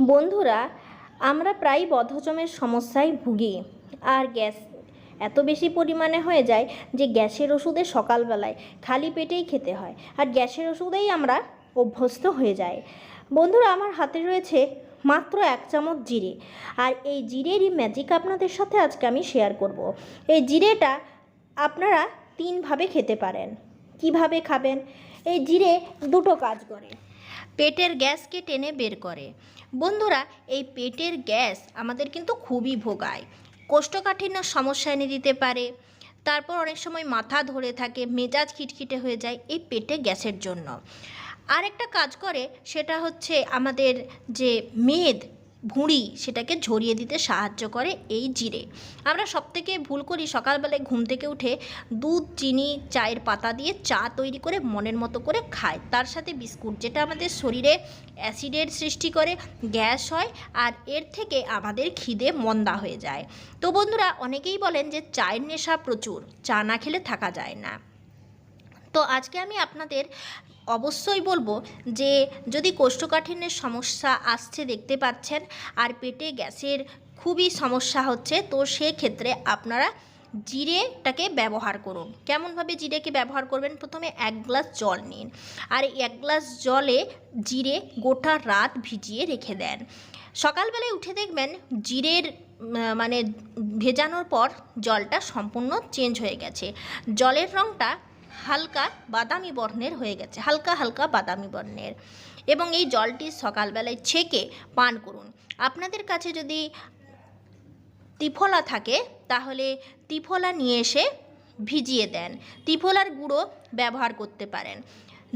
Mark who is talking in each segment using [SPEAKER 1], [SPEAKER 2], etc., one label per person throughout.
[SPEAKER 1] বন্ধুরা, আমরা প্রায় বদহজমের সমস্যায় ভুগি। আর গ্যাস এত বেশি পরিমাণে হয়ে যায় যে গ্যাসের ওষুধে সকালবেলায় খালি পেটেই খেতে হয়। আর গ্যাসের ওষুধেই আমরা অভ্যস্ত হয়ে যাই। বন্ধুরা, আমার হাতে রয়েছে মাত্র এক চামচ জিরে। আর এই জিরেরই ম্যাজিক আপনাদের সাথে আজকে আমি শেয়ার করব। এই জিরেটা আপনারা তিনভাবে খেতে পারেন। কীভাবে খাবেন? এই জিরে দুটো কাজ করে। পেটের গ্যাসকে টেনে বের করে। বন্ধুরা, এই পেটের গ্যাস আমাদের কিন্তু খুবই ভোগায়। কোষ্ঠকাঠিন্য সমস্যা এনে দিতে পারে। তারপর অনেক সময় মাথা ধরে থাকে, মেজাজ খিটখিটে হয়ে যায় এই পেটে গ্যাসের জন্য। আরেকটা কাজ করে, সেটা হচ্ছে আমাদের যে মেদ ভুঁড়ি সেটাকে ঝরিয়ে দিতে সাহায্য করে এই জিরে। আমরা সবথেকে ভুল করি সকালবেলায় ঘুম থেকে উঠে দুধ, চিনি, চায়ের পাতা দিয়ে চা তৈরি করে মনের মতো করে খায় তার সাথে বিস্কুট, যেটা আমাদের শরীরে অ্যাসিডের সৃষ্টি করে, গ্যাস হয় আর এর থেকে আমাদের খিদে মন্দা হয়ে যায়। তো বন্ধুরা, অনেকেই বলেন যে চায়ের নেশা প্রচুর, চা না খেলে থাকা যায় না। তো আজকে আমি আপনাদের অবশ্যই বলব যে যদি কোষ্ঠকাঠিন্যের সমস্যা আসছে দেখতে পাচ্ছেন আর পেটে গ্যাসের খুবই সমস্যা হচ্ছে, তো সেক্ষেত্রে আপনারা জিরেটাকে ব্যবহার করুন। কেমনভাবে জিরেকে ব্যবহার করবেন? প্রথমে এক গ্লাস জল নিন আর এক গ্লাস জলে জিরে গোটা রাত ভিজিয়ে রেখে দেন। সকালবেলায় উঠে দেখবেন জিরের মানে ভেজানোর পর জলটা সম্পূর্ণ চেঞ্জ হয়ে গেছে। জলের রঙটা হালকা বাদামি বর্ণের হয়ে গেছে, হালকা হালকা বাদামি বর্ণের। এবং এই জলটি সকালবেলায় ছেঁকে পান করুন। আপনাদের কাছে যদি ত্রিফলা থাকে, তাহলে ত্রিফলা নিয়ে এসে ভিজিয়ে দেন। ত্রিফলার গুঁড়ো ব্যবহার করতে পারেন।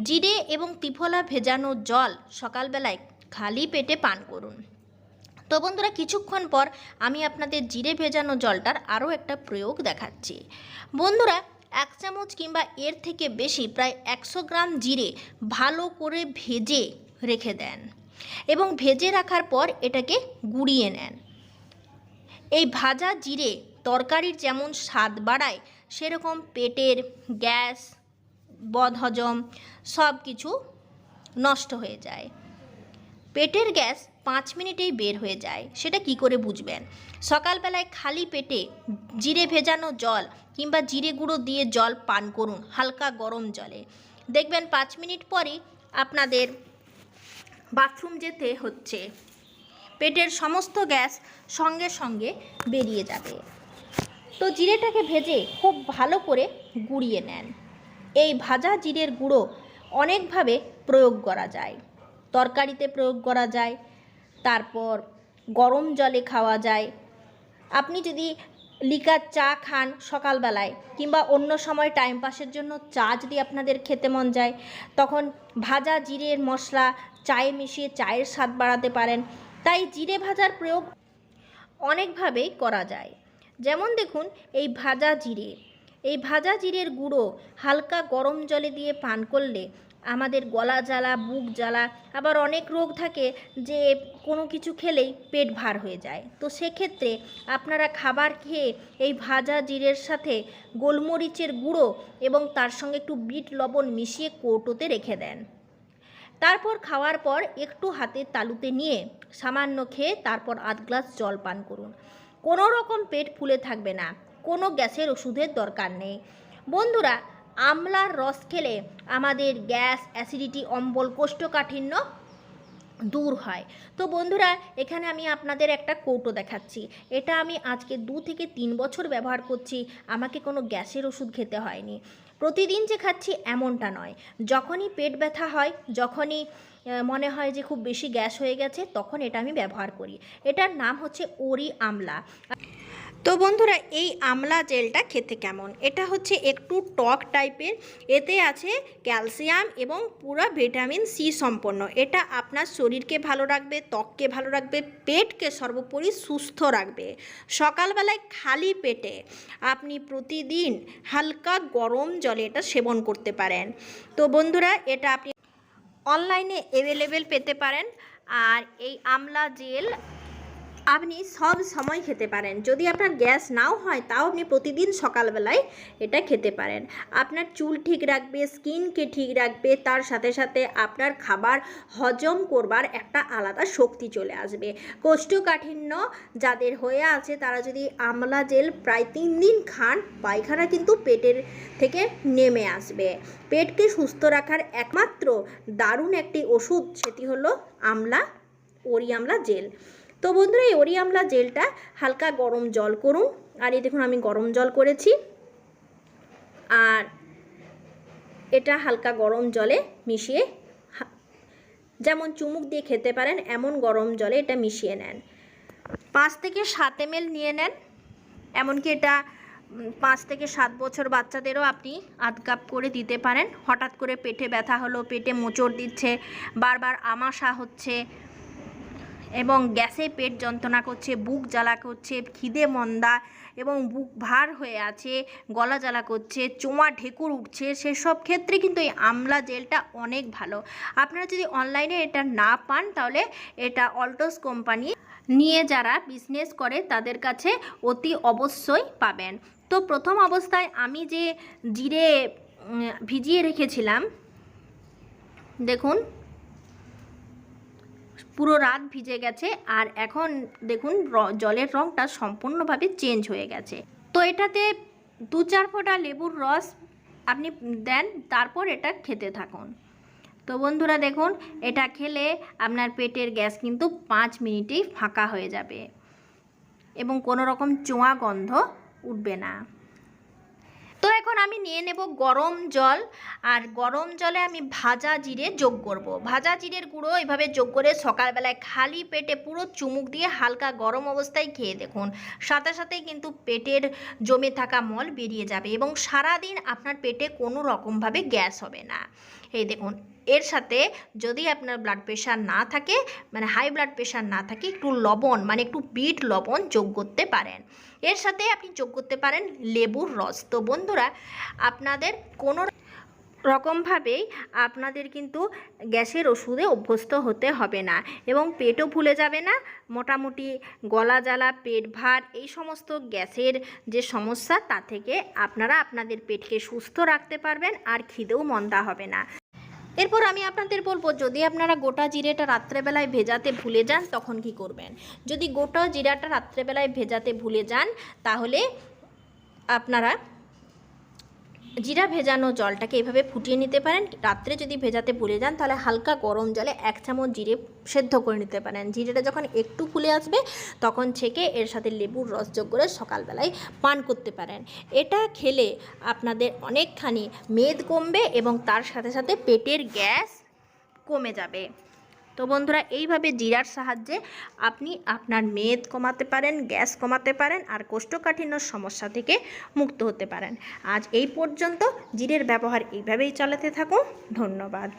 [SPEAKER 1] জিরে এবং ত্রিফলা ভেজানো জল সকালবেলায় খালি পেটে পান করুন। তো বন্ধুরা, কিছুক্ষণ পর আমি আপনাদের জিরে ভেজানো জলটার আরও একটা প্রয়োগ দেখাচ্ছি। বন্ধুরা এক চামচ কিংবা এর থেকে বেশি প্রায় একশো গ্রাম জিরে ভালো করে ভেজে রেখে দেন এবং ভেজে রাখার পর এটাকে গুঁড়িয়ে নেন। এই ভাজা জিরে তরকারির যেমন স্বাদ বাড়ায়, সেরকম পেটের গ্যাস, বদহজম সব কিছু নষ্ট হয়ে যায়। পেটের গ্যাস পাঁচ মিনিটেই বের হয়ে যায়, সেটা কি করে বুঝবেন? সকালবেলায় খালি পেটে জিরে ভেজানো জল কিংবা জিরে গুঁড়ো দিয়ে জল পান করুন, হালকা গরম জলে। দেখবেন পাঁচ মিনিট পরই আপনাদের বাথরুম যেতে হচ্ছে। পেটের সমস্ত গ্যাস সঙ্গে সঙ্গে বেরিয়ে যাবে। তো জিরেটাকে ভেজে খুব ভালো করে গুঁড়িয়ে নেন। এই ভাজা জিরের গুঁড়ো অনেকভাবে প্রয়োগ করা যায়। তরকারিতে প্রয়োগ করা যায়, তারপর গরম জলে খাওয়া যায়। আপনি যদি লিকার চা খান সকালবেলায় কিংবা অন্য সময় টাইম পাসের জন্য চা যদি আপনাদের খেতে মন যায়, তখন ভাজা জিরের মশলা চায়ে মিশিয়ে চায়ের স্বাদ বাড়াতে পারেন। তাই জিরে ভাজার প্রয়োগ অনেকভাবেই করা যায়। যেমন দেখুন, এই ভাজা জিরে। এই ভাজা জিরের গুঁড়ো হালকা গরম জলে দিয়ে পান করলে আমাদের গলা জ্বালা, বুক জ্বালা, আবার অনেক রোগ থাকে যে কোনো কিছু খেলেই পেট ভার হয়ে যায়। তো সেক্ষেত্রে আপনারা খাবার খেয়ে এই ভাজা জিরের সাথে গোলমরিচের গুঁড়ো এবং তার সঙ্গে একটু বিট লবণ মিশিয়ে কৌটোতে রেখে দেন। তারপর খাওয়ার পর একটু হাতে তালুতে নিয়ে সামান্য খেয়ে তারপর আধ গ্লাস জল পান করুন। কোনো রকম পেট ফুলে থাকবে না। কোনো গ্যাসের ওষুধের দরকার নেই। বন্ধুরা আমলার রস খেলে আমাদের গ্যাস, অ্যাসিডিটি, অম্বল, কোষ্ঠকাঠিন্য দূর হয়। তো বন্ধুরা, এখানে আমি আপনাদের একটা কৌটো দেখাচ্ছি। এটা আমি আজকে দু থেকে তিন বছর ব্যবহার করছি, আমাকে কোনো গ্যাসের ওষুধ খেতে হয়নি। প্রতিদিন যে খাচ্ছি এমনটা নয়। যখনই পেট ব্যথা হয়, যখনই মনে হয় যে খুব বেশি গ্যাস হয়ে গেছে, তখন এটা আমি ব্যবহার করি। এটার নাম হচ্ছে ওরি আমলা। তো বন্ধুরা, এই আমলা জেলটা খেতে কেমন? এটা হচ্ছে একটু টক টাইপের। এতে আছে ক্যালসিয়াম এবং পুরো ভিটামিন সি সম্পন্ন। এটা আপনার শরীরকে ভালো রাখবে, ত্বককে ভালো রাখবে, পেটকে সর্বোপরি সুস্থ রাখবে। সকালবেলায় খালি পেটে আপনি প্রতিদিন হালকা গরম জলে এটা সেবন করতে পারেন। তো বন্ধুরা, এটা আপনি অনলাইনে অ্যাভেলেবেল পেতে পারেন। আর এই আমলা জেল আপনি সব সময় খেতে পারেন। যদি আপনার গ্যাস নাও হয়, তাও আপনি প্রতিদিন সকালবেলায় এটা খেতে পারেন। আপনার চুল ঠিক রাখবে, স্কিনকে ঠিক রাখবে, তার সাথে সাথে আপনার খাবার হজম করবার একটা আলাদা শক্তি চলে আসবে। কোষ্ঠকাঠিন্য যাদের হয়ে আছে, তারা যদি আমলা জেল প্রায় তিন দিন খান, পায়খানা কিন্তু পেটের থেকে নেমে আসবে। পেটকে সুস্থ রাখার একমাত্র দারুণ একটি ওষুধ, সেটি হলো আমলা ওরি আমলা জেল। তো বন্ধুরা, এই ওরি আমলা জেলটা হালকা গরম জল করুন। আর এই দেখুন, আমি গরম জল করেছি। আর এটা হালকা গরম জলে মিশিয়ে যেমন চুমুক দিয়ে খেতে পারেন, এমন গরম জলে এটা মিশিয়ে নেন। পাঁচ থেকে সাত এম নিয়ে নেন। এমনকি এটা পাঁচ থেকে সাত বছর বাচ্চাদেরও আপনি আধ কাপ করে দিতে পারেন। হঠাৎ করে পেটে ব্যথা হলো, পেটে মোচড় দিচ্ছে, বারবার আমাশা হচ্ছে এবং গ্যাসে পেট যন্ত্রণা করছে, বুক জ্বালা করছে, খিদে মন্দা এবং বুক ভার হয়ে আছে, গলা জ্বালা করছে চোঁয়া ঢেকুর উঠছে, সেসব ক্ষেত্রে কিন্তু এই আমলা জেলটা অনেক ভালো। আপনারা যদি অনলাইনে এটা না পান, তাহলে এটা অল্টোস কোম্পানি নিয়ে যারা বিজনেস করে, তাদের কাছে অতি অবশ্যই পাবেন। তো প্রথম অবস্থায় আমি যে জিরে ভিজিয়ে রেখেছিলাম, দেখুন। পুরো রাত ভিজে গেছে আর এখন দেখুন জলের রঙটা সম্পূর্ণভাবে চেঞ্জ হয়ে গেছে। তো এটাতে দু চার ফোঁটা লেবুর রস আপনি দেন, তারপর এটা খেতে থাকুন। তো বন্ধুরা দেখুন, এটা খেলে আপনার পেটের গ্যাস কিন্তু পাঁচ মিনিটেই ফাঁকা হয়ে যাবে এবং কোনো রকম চোঁয়া গন্ধ উঠবে না। এখন আমি নিয়ে নেব গরম জল, আর গরম জলে আমি ভাজা জিরে যোগ করব। ভাজা জিরের গুঁড়ো এভাবে যোগ করে সকালবেলায় খালি পেটে পুরো চুমুক দিয়ে হালকা গরম অবস্থায় খেয়ে দেখুন। সাথে সাথেই কিন্তু পেটের জমে থাকা মল বেরিয়ে যাবে এবং সারাদিন আপনার পেটে কোনো রকমভাবে গ্যাস হবে না। এই দেখুন এর সাথে যদি আপনার ব্লাড প্রেশার না থাকে মানে হাই ব্লাড প্রেশার না থাকে, একটু লবণ মানে একটু বিট লবণ যোগ করতে পারেন। এর সাথে আপনি যোগ করতে পারেন লেবুর রস। তো বন্ধুরা, আপনাদের কোনো রকমভাবেই আপনাদের কিন্তু গ্যাসের ওষুধে অভ্যস্ত হতে হবে না এবং পেটও ভুলে যাবে না। মোটামুটি গলা জ্বালা পেট ভার, এই সমস্ত গ্যাসের যে সমস্যা, তা থেকে আপনারা আপনাদের পেটকে সুস্থ রাখতে পারবেন আর খিদেও মন্দা হবে না। এরপর আমি আপনাদের বলব, যদি আপনারা গোটা জিরেটা রাত্রেবেলায় ভেজাতে ভুলে যান, তখন কি করবেন? যদি গোটা জিরাটা রাত্রেবেলায় ভেজাতে ভুলে যান, তাহলে আপনারা জিরা ভেজানো জলটাকে এভাবে ফুটিয়ে নিতে পারেন। রাত্রে যদি ভেজাতে ভুলে যান, তাহলে হালকা গরম জলে এক চামচ জিরে সেদ্ধ করে নিতে পারেন। জিরেটা যখন একটু ফুলে আসবে, তখন ছেঁকে এর সাথে লেবুর রস যোগ করে সকালবেলায় পান করতে পারেন। এটা খেলে আপনাদের অনেকখানি মেদ কমবে এবং তার সাথে সাথে পেটের গ্যাস কমে যাবে। তো বন্ধুরা, এইভাবে জিরার সাহায্যে আপনি আপনার মেদ কমাতে পারেন, গ্যাস কমাতে পারেন আর কোষ্ঠকাঠিন্য সমস্যা থেকে মুক্ত হতে পারেন। আজ এই পর্যন্ত, জিরের ব্যবহার এইভাবেই চালাতে থাকুন। ধন্যবাদ।